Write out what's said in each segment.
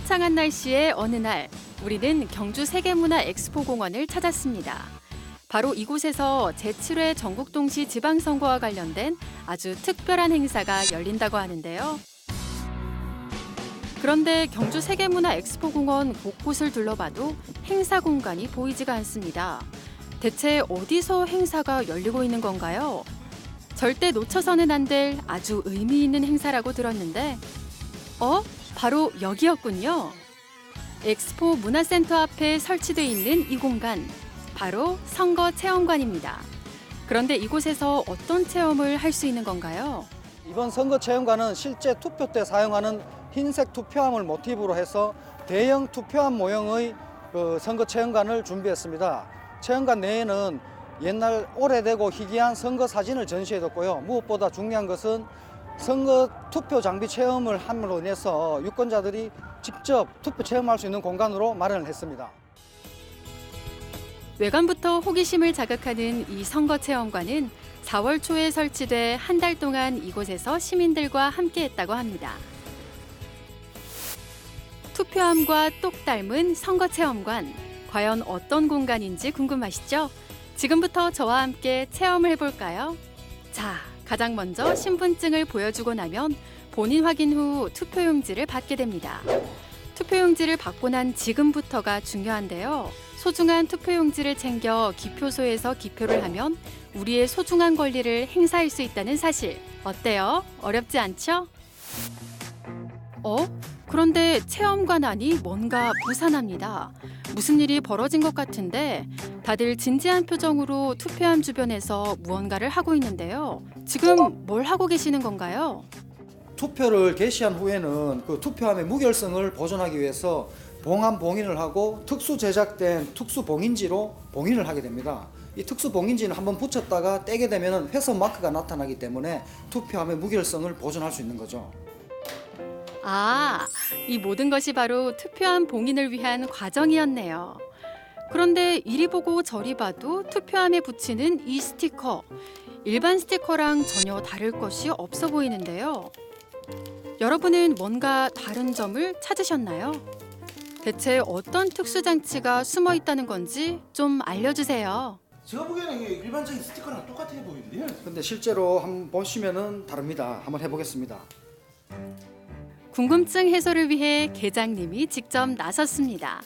화창한 날씨의 어느 날 우리는 경주 세계문화 엑스포 공원을 찾았습니다. 바로 이곳에서 제7회 전국 동시 지방선거와 관련된 아주 특별한 행사가 열린다고 하는데요. 그런데 경주 세계문화 엑스포 공원 곳곳을 둘러봐도 행사 공간이 보이지가 않습니다. 대체 어디서 행사가 열리고 있는 건가요? 절대 놓쳐서는 안 될 아주 의미 있는 행사라고 들었는데, 어? 바로 여기였군요. 엑스포 문화센터 앞에 설치돼 있는 이 공간, 바로 선거 체험관입니다. 그런데 이곳에서 어떤 체험을 할 수 있는 건가요? 이번 선거 체험관은 실제 투표 때 사용하는 흰색 투표함을 모티브로 해서 대형 투표함 모형의 그 선거 체험관을 준비했습니다. 체험관 내에는 옛날 오래되고 희귀한 선거 사진을 전시해뒀고요. 무엇보다 중요한 것은 선거 투표 장비 체험을 함으로 인해서 유권자들이 직접 투표 체험할 수 있는 공간으로 마련을 했습니다. 외관부터 호기심을 자극하는 이 선거 체험관은 4월 초에 설치돼 한 달 동안 이곳에서 시민들과 함께했다고 합니다. 투표함과 똑 닮은 선거 체험관, 과연 어떤 공간인지 궁금하시죠? 지금부터 저와 함께 체험을 해볼까요? 자, 가장 먼저 신분증을 보여주고 나면 본인 확인 후 투표용지를 받게 됩니다. 투표용지를 받고 난 지금부터가 중요한데요. 소중한 투표용지를 챙겨 기표소에서 기표를 하면 우리의 소중한 권리를 행사할 수 있다는 사실. 어때요? 어렵지 않죠? 어? 그런데 체험관 안이 뭔가 부산합니다. 무슨 일이 벌어진 것 같은데 다들 진지한 표정으로 투표함 주변에서 무언가를 하고 있는데요. 지금 뭘 하고 계시는 건가요? 투표를 개시한 후에는 그 투표함의 무결성을 보존하기 위해서 봉함 봉인을 하고 특수 제작된 특수 봉인지로 봉인을 하게 됩니다. 이 특수 봉인지는 한번 붙였다가 떼게 되면 훼손 마크가 나타나기 때문에 투표함의 무결성을 보존할 수 있는 거죠. 아, 이 모든 것이 바로 투표함 봉인을 위한 과정이었네요. 그런데 이리 보고 저리 봐도 투표함에 붙이는 이 스티커. 일반 스티커랑 전혀 다를 것이 없어 보이는데요. 여러분은 뭔가 다른 점을 찾으셨나요? 대체 어떤 특수 장치가 숨어 있다는 건지 좀 알려주세요. 제가 보기에는 이게 일반적인 스티커랑 똑같아 보이는데요. 근데 실제로 한번 보시면은 다릅니다. 한번 해보겠습니다. 궁금증 해소를 위해 계장님이 직접 나섰습니다.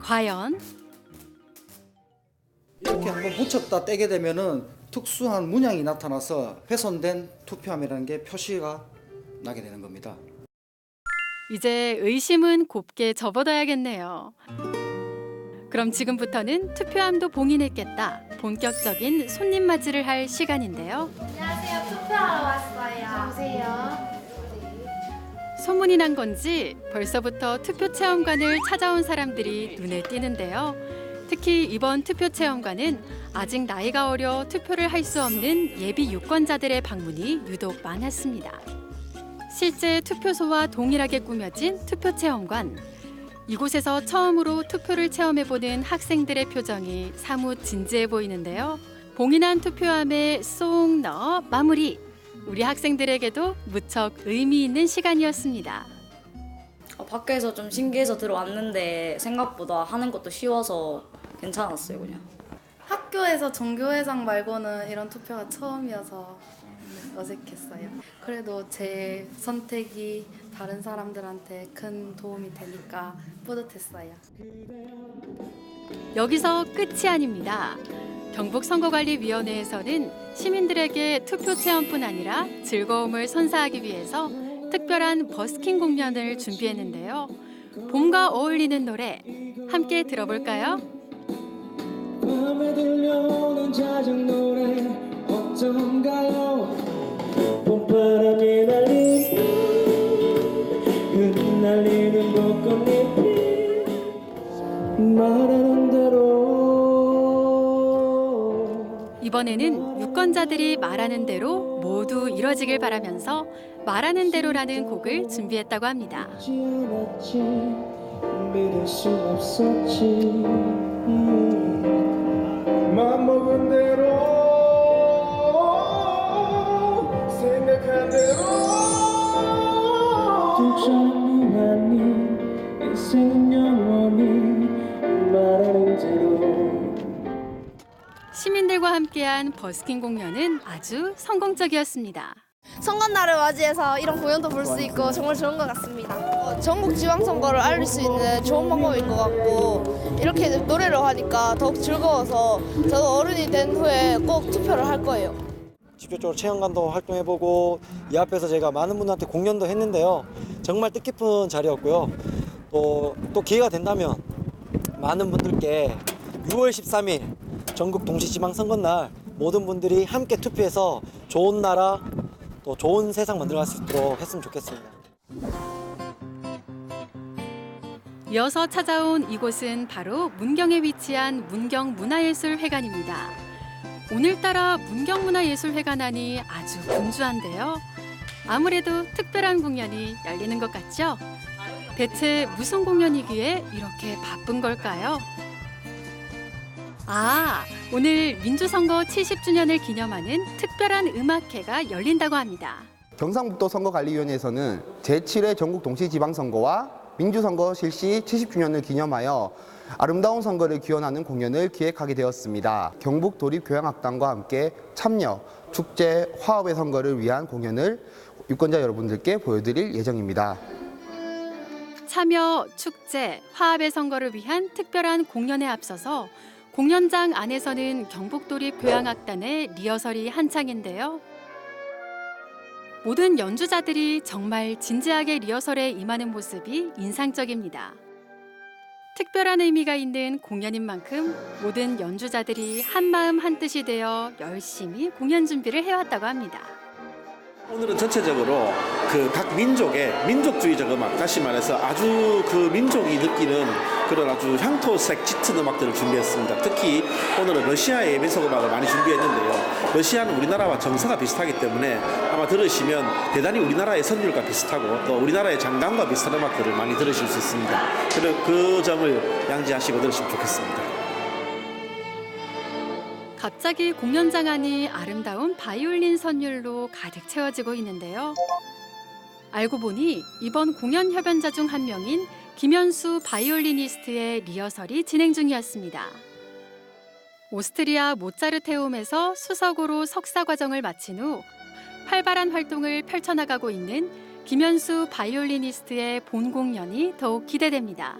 과연 이렇게 한번 붙였다 떼게 되면은 특수한 문양이 나타나서 훼손된 투표함이라는 게 표시가 나게 되는 겁니다. 이제 의심은 곱게 접어둬야겠네요. 그럼 지금부터는 투표함도 봉인했겠다. 본격적인 손님 맞이를 할 시간인데요. 안녕하세요. 투표하러 왔어요. 오세요. 소문이 난 건지 벌써부터 투표 체험관을 찾아온 사람들이 눈에 띄는데요. 특히 이번 투표 체험관은 아직 나이가 어려 투표를 할 수 없는 예비 유권자들의 방문이 유독 많았습니다. 실제 투표소와 동일하게 꾸며진 투표 체험관. 이곳에서 처음으로 투표를 체험해보는 학생들의 표정이 사뭇 진지해 보이는데요. 봉인한 투표함에 쏙 넣어 마무리. 우리 학생들에게도 무척 의미 있는 시간이었습니다. 어, 밖에서 좀 신기해서 들어왔는데 생각보다 하는 것도 쉬워서 괜찮았어요 그냥. 학교에서 종교회장 말고는 이런 투표가 처음이어서 네, 어색했어요. 그래도 제 선택이 다른 사람들한테 큰 도움이 되니까 뿌듯했어요. 여기서 끝이 아닙니다. 경북선거관리위원회에서는 시민들에게 투표 체험뿐 아니라 즐거움을 선사하기 위해서 특별한 버스킹 공연을 준비했는데요. 봄과 어울리는 노래 함께 들어볼까요? 밤에 들려오는 자작 노래 어쩐가요 봄바람이 날린 흩날리는 벚꽃잎이 말하는 이번에는 유권자들이 말하는 대로 모두 이뤄지길 바라면서 말하는 대로라는 곡을 준비했다고 합니다. 시민들과 함께한 버스킹 공연은 아주 성공적이었습니다. 선거날을 맞이해서 이런 공연도 볼 수 있고 정말 좋은 것 같습니다. 어, 전국 지방 선거를 알릴 수 있는 좋은 방법인 것 같고 이렇게 노래를 하니까 더욱 즐거워서 저도 어른이 된 후에 꼭 투표를 할 거예요. 직접적으로 체험관도 활동해보고 이 앞에서 제가 많은 분들한테 공연도 했는데요. 정말 뜻깊은 자리였고요. 또, 또 기회가 된다면 많은 분들께 6월 13일 전국 동시지방선거날 모든 분들이 함께 투표해서 좋은 나라 또 좋은 세상 만들어갈 수 있도록 했으면 좋겠습니다. 이어서 찾아온 이곳은 바로 문경에 위치한 문경문화예술회관입니다. 오늘따라 문경문화예술회관하니 아주 분주한데요. 아무래도 특별한 공연이 열리는 것 같죠? 대체 무슨 공연이기에 이렇게 바쁜 걸까요? 아, 오늘 민주선거 70주년을 기념하는 특별한 음악회가 열린다고 합니다. 경상북도 선거관리위원회에서는 제7회 전국 동시지방선거와 민주선거 실시 70주년을 기념하여 아름다운 선거를 기원하는 공연을 기획하게 되었습니다. 경북 도립교향악단과 함께 참여, 축제, 화합의 선거를 위한 공연을 유권자 여러분들께 보여드릴 예정입니다. 참여, 축제, 화합의 선거를 위한 특별한 공연에 앞서서 공연장 안에서는 경북도립 교향악단의 리허설이 한창인데요. 모든 연주자들이 정말 진지하게 리허설에 임하는 모습이 인상적입니다. 특별한 의미가 있는 공연인 만큼 모든 연주자들이 한마음 한뜻이 되어 열심히 공연 준비를 해왔다고 합니다. 오늘은 전체적으로 그 각 민족의 민족주의적 음악, 다시 말해서 아주 그 민족이 느끼는 그런 아주 향토색 짙은 음악들을 준비했습니다. 특히 오늘은 러시아의 예배석 음악을 많이 준비했는데요. 러시아는 우리나라와 정서가 비슷하기 때문에 아마 들으시면 대단히 우리나라의 선율과 비슷하고 또 우리나라의 장단과 비슷한 음악들을 많이 들으실 수 있습니다. 그리고 그 점을 양지하시고 들으시면 좋겠습니다. 갑자기 공연장 안이 아름다운 바이올린 선율로 가득 채워지고 있는데요. 알고 보니 이번 공연 협연자 중 한 명인 김현수 바이올리니스트의 리허설이 진행 중이었습니다. 오스트리아 모차르테움에서 수석으로 석사 과정을 마친 후 활발한 활동을 펼쳐나가고 있는 김현수 바이올리니스트의 본 공연이 더욱 기대됩니다.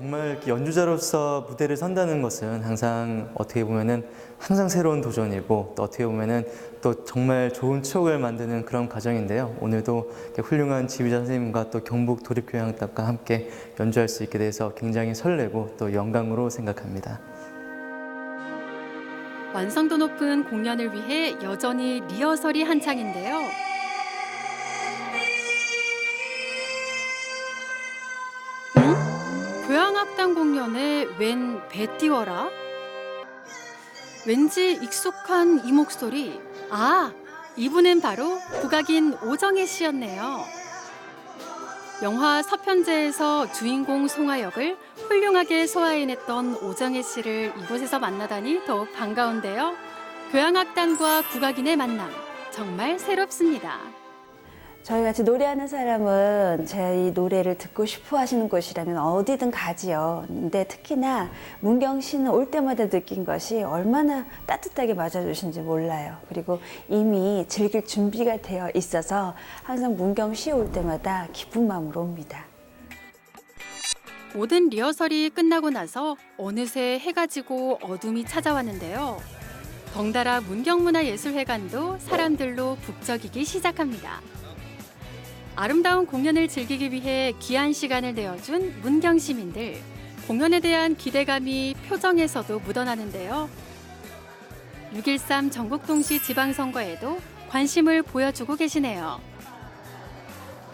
정말 연주자로서 무대를 선다는 것은 항상 어떻게 보면은 항상 새로운 도전이고 또 어떻게 보면은 또 정말 좋은 추억을 만드는 그런 과정인데요. 오늘도 훌륭한 지휘자 선생님과 또 경북 도립교향악단과 함께 연주할 수 있게 돼서 굉장히 설레고 또 영광으로 생각합니다. 완성도 높은 공연을 위해 여전히 리허설이 한창인데요. 교향악단 공연에 웬 배 띄워라? 왠지 익숙한 이 목소리. 아, 이분은 바로 국악인 오정혜 씨였네요. 영화 서편제에서 주인공 송하 역을 훌륭하게 소화해냈던 오정혜 씨를 이곳에서 만나다니 더욱 반가운데요. 교향악단과 국악인의 만남 정말 새롭습니다. 저희 같이 노래하는 사람은 제 노래를 듣고 싶어 하시는 곳이라면 어디든 가지요. 근데 특히나 문경시는 올 때마다 느낀 것이 얼마나 따뜻하게 맞아주신지 몰라요. 그리고 이미 즐길 준비가 되어 있어서 항상 문경시 올 때마다 기쁜 마음으로 옵니다. 모든 리허설이 끝나고 나서 어느새 해가 지고 어둠이 찾아왔는데요. 덩달아 문경문화예술회관도 사람들로 북적이기 시작합니다. 아름다운 공연을 즐기기 위해 귀한 시간을 내어준 문경 시민들. 공연에 대한 기대감이 표정에서도 묻어나는데요. 6.13 전국동시 지방선거에도 관심을 보여주고 계시네요.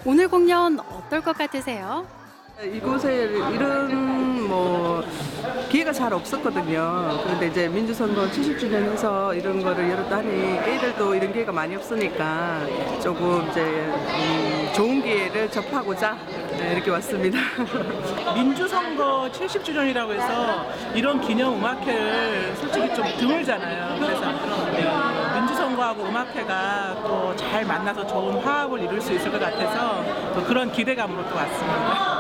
오늘 공연 어떨 것 같으세요? 이곳에 이런 뭐 기회가 잘 없었거든요. 그런데 이제 민주선거 70주년 해서 이런 거를 열었다니 애들도 이런 기회가 많이 없으니까 조금 이제 음, 좋은 기회를 접하고자 네, 이렇게 왔습니다. 민주선거 70주년이라고 해서 이런 기념 음악회를 솔직히 좀 드물잖아요. 그래서 어, 민주선거하고 음악회가 또 잘 만나서 좋은 화합을 이룰 수 있을 것 같아서 또 그런 기대감으로 또 왔습니다.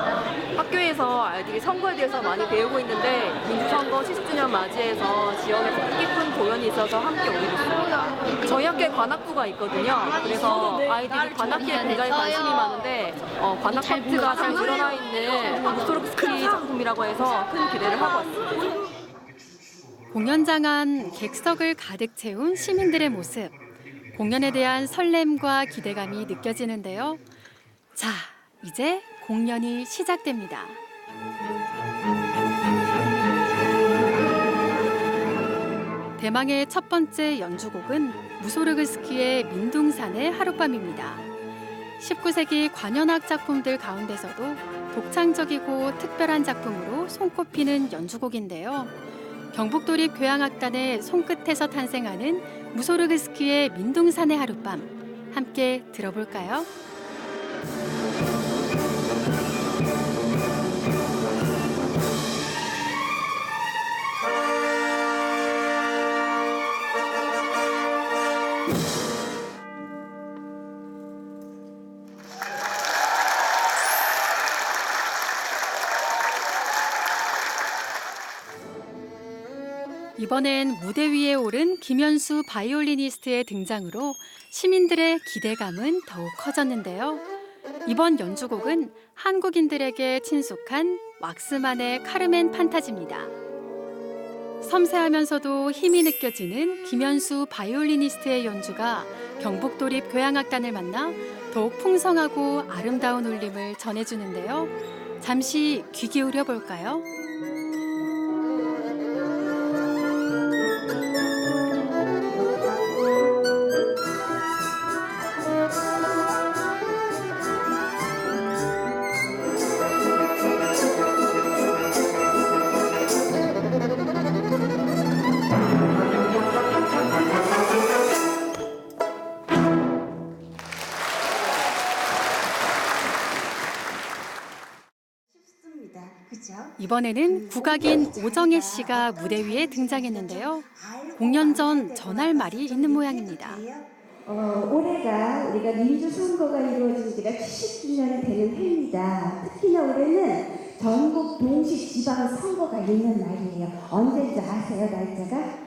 학교에서 아이들이 선거에 대해서 많이 배우고 있는데 민주선거 70주년 맞이해서 지역에서 뜻깊은 공연이 있어서 함께 오게 됐습니다. 저희 학교에 관악부가 있거든요. 그래서 아이들이 관악기에 굉장히 관심이 많은데 어, 관악 파트가 잘 드러나 있는 무소르스키 작품이라고 해서 큰 기대를 하고 왔습니다. 공연장 안 객석을 가득 채운 시민들의 모습. 공연에 대한 설렘과 기대감이 느껴지는데요. 자, 이제 공연이 시작됩니다. 대망의 첫 번째 연주곡은 무소르그스키의 민둥산의 하룻밤입니다. 19세기 관현악 작품들 가운데서도 독창적이고 특별한 작품으로 손꼽히는 연주곡인데요. 경북도립 교향악단의 손끝에서 탄생하는 무소르그스키의 민둥산의 하룻밤 함께 들어볼까요? 이번엔 무대 위에 오른 김현수 바이올리니스트의 등장으로 시민들의 기대감은 더욱 커졌는데요. 이번 연주곡은 한국인들에게 친숙한 왁스만의 카르멘 판타지입니다. 섬세하면서도 힘이 느껴지는 김현수 바이올리니스트의 연주가 경북도립 교향악단을 만나 더욱 풍성하고 아름다운 울림을 전해주는데요. 잠시 귀 기울여 볼까요? 이번에는 국악인 오정혜 씨가 무대 위에 등장했는데요. 공연 전 전할 말이 있는 모양입니다. 어, 올해가 우리가 민주 선거가 이루어진 지가 70주년이 되는 해입니다. 특히나 올해는 전국 동시 지방 선거가 있는 날이에요. 언제인지 아세요, 날짜가?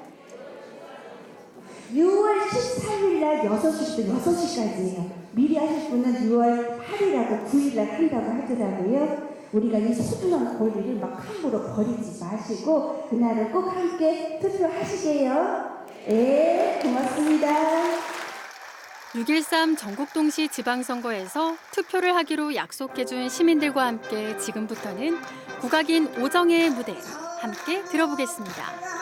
6월 13일 날 6시부터 6시까지예요. 미리 하실 분은 6월 8일하고 9일 날 한다고 하더라고요. 우리가 이 소중한 권리를 막 함부로 버리지 마시고 그날은 꼭 함께 투표하시게요. 네, 고맙습니다. 6.13 전국동시 지방선거에서 투표를 하기로 약속해준 시민들과 함께 지금부터는 국악인 오정혜의 무대 함께 들어보겠습니다.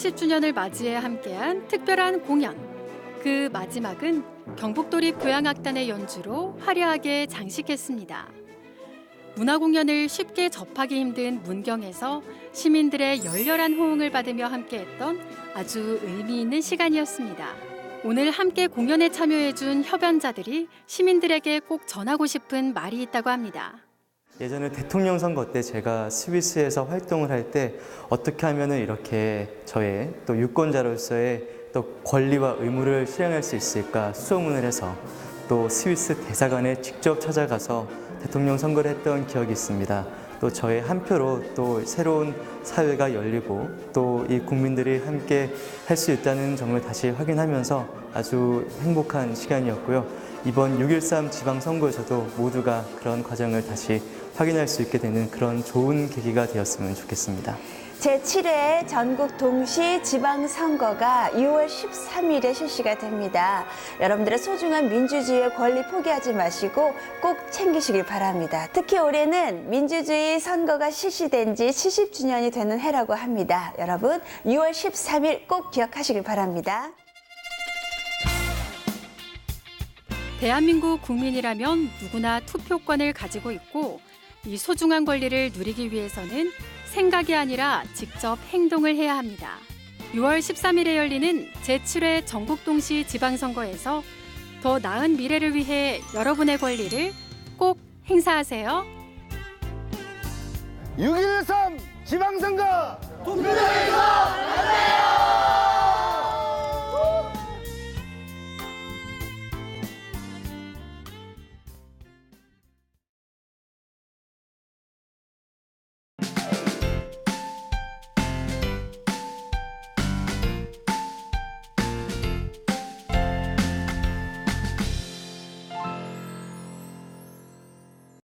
민주선거 70주년을 맞이해 함께한 특별한 공연. 그 마지막은 경북도립 교향악단의 연주로 화려하게 장식했습니다. 문화 공연을 쉽게 접하기 힘든 문경에서 시민들의 열렬한 호응을 받으며 함께했던 아주 의미 있는 시간이었습니다. 오늘 함께 공연에 참여해준 협연자들이 시민들에게 꼭 전하고 싶은 말이 있다고 합니다. 예전에 대통령 선거 때 제가 스위스에서 활동을 할 때 어떻게 하면 이렇게 저의 또 유권자로서의 또 권리와 의무를 실행할 수 있을까 수소문을 해서 또 스위스 대사관에 직접 찾아가서 대통령 선거를 했던 기억이 있습니다. 또 저의 한 표로 또 새로운 사회가 열리고 또 이 국민들이 함께 할 수 있다는 점을 다시 확인하면서 아주 행복한 시간이었고요. 이번 6.13 지방선거에서도 모두가 그런 과정을 다시 확인할 수 있게 되는 그런 좋은 계기가 되었으면 좋겠습니다. 제7회 전국 동시 지방선거가 6월 13일에 실시가 됩니다. 여러분들의 소중한 민주주의의 권리 포기하지 마시고 꼭 챙기시길 바랍니다. 특히 올해는 민주주의 선거가 실시된 지 70주년이 되는 해라고 합니다. 여러분, 6월 13일 꼭 기억하시길 바랍니다. 대한민국 국민이라면 누구나 투표권을 가지고 있고 이 소중한 권리를 누리기 위해서는 생각이 아니라 직접 행동을 해야 합니다. 6월 13일에 열리는 제7회 전국동시 지방선거에서 더 나은 미래를 위해 여러분의 권리를 꼭 행사하세요. 6.13 지방선거 투표다!